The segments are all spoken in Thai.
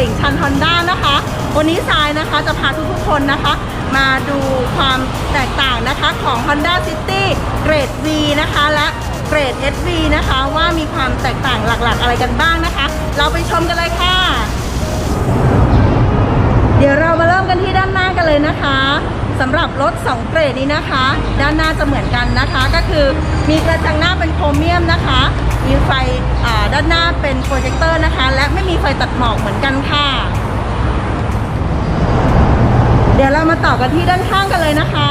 ลิ่งชันฮอนด้านะคะ วันนี้ทรายนะคะจะพาทุกๆคนนะคะ มาดูความแตกต่างนะคะของ Honda City เกรด V นะคะ และเกรด SV นะคะ ว่ามีความแตกต่างหลักๆ อะไรกันบ้างนะคะ เราไปชมกันเลยค่ะ เดี๋ยวเรามาเริ่มกันที่ด้านหน้ากัน เลยนะคะสำหรับรถ2เกรดนี้นะคะ ด้านหน้าจะเหมือนกันนะคะ ก็คือมีกระจังหน้าเป็นโครเมียมนะคะ มีไฟด้านหน้าเป็นโปรเจคเตอร์นะคะ และไม่มีไฟตัดหมอกเหมือนกันค่ะ เดี๋ยวเรามาต่อกันที่ด้านข้างกันเลยนะคะ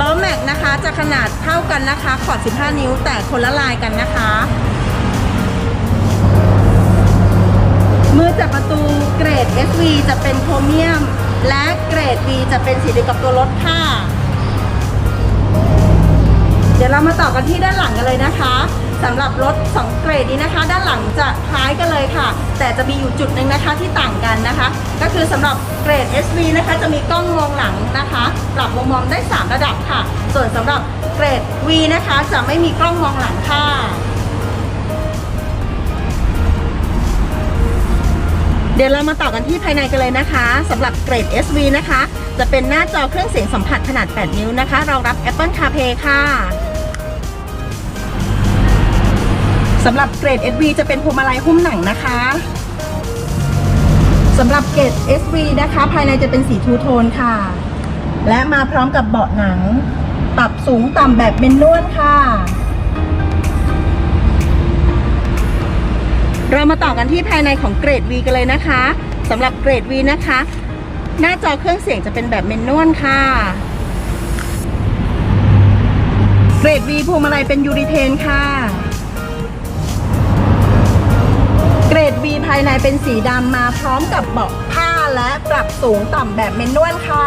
ล้อแม็กนะคะจะขนาดเท่ากันนะคะขอด 15 นิ้วแต่คนละลายกันนะคะ มือจับประตูเกรด SV จะเป็นโครเมียม และเกรด V จะเป็นสีเดียวกับตัวรถค่ะ เดี๋ยวเรามาต่อกันที่ด้านหลังกันเลยนะคะสำหรับรถ 2 เกรดนี้นะคะ ด้านหลังจะคล้ายกันเลยค่ะ แต่จะมีอยู่จุดหนึ่งนะคะที่ต่างกันนะคะ ก็คือสำหรับเกรด SV นะคะจะมีกล้องมองหลังนะคะ ปรับมุมมองได้ 3 ระดับค่ะ ส่วนสำหรับเกรด V นะคะจะไม่มีกล้องมองหลังค่ะ เดี๋ยวเรามาต่อกันที่ภายในกันเลยนะคะสำหรับเกรด SV นะคะ จะเป็นหน้าจอเครื่องเสียงสัมผัสขนาด 8 นิ้วนะคะ รองรับ Apple CarPlay ค่ะสำหรับเกรด SV จะเป็นพวงมาลัยหุ้มหนังนะคะสำหรับเกรด SV นะคะ ภายในจะเป็นสีทูโทนค่ะ และมาพร้อมกับเบาะหนัง ปรับสูงต่ำแบบเมนนวลค่ะ เรามาต่อกันที่ภายในของเกรด V กันเลยนะคะสำหรับเกรด V นะคะ หน้าจอเครื่องเสียงจะเป็นแบบเมนนวลค่ะ เกรด V พวงมาลัยเป็นยูริเทนค่ะ เกรด V ภายในเป็นสีดำมาพร้อมกับเบาะผ้าและปรับสูงต่ำแบบเมนนวลค่ะ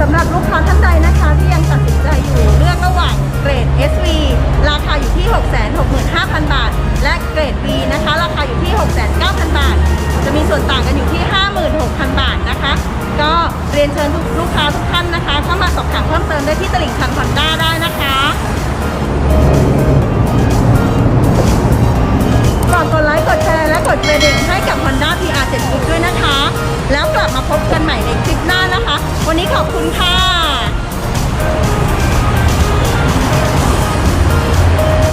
สำหรับลูกค้าท่านใดนะคะที่ยังตัดสินใจอยู่เลือกระหว่างเกรด SV ราคาอยู่ที่ 665,000 บาท คุณค่ะ